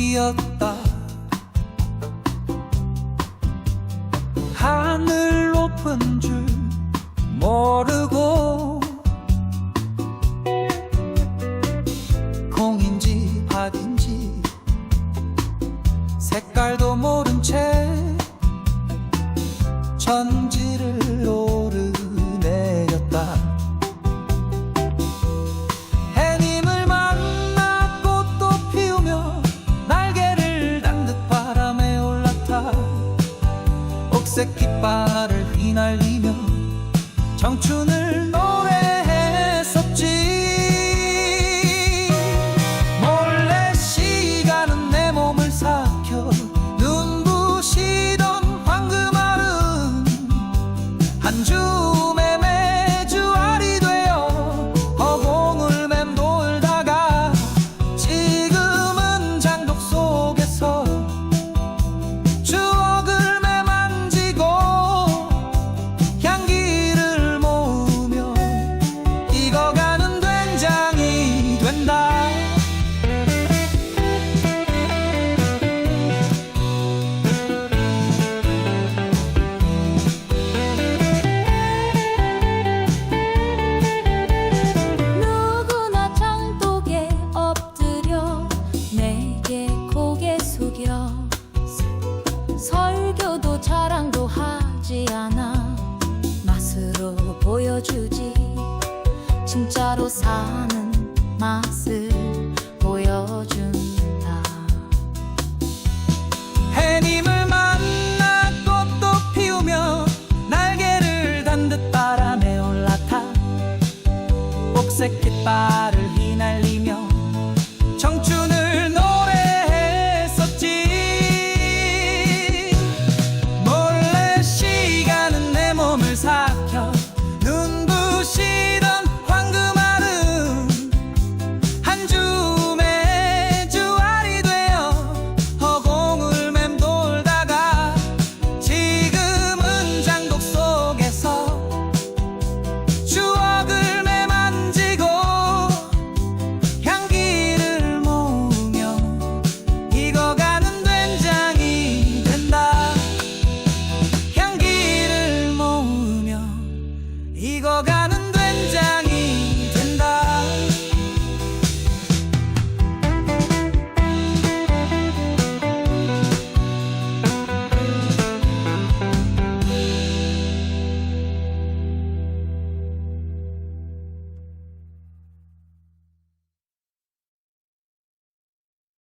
튀었다. 하늘 높은 줄 모르고 콩인지 밭인지 색깔도 모른 채천 옥색 깃발을 휘날리며 청춘 보여주지. 진짜로 사는 맛을 보여준다. 해님을 만나 꽃도 피우며 날개를 단 듯 바람에 올라타. 옥색 깃발을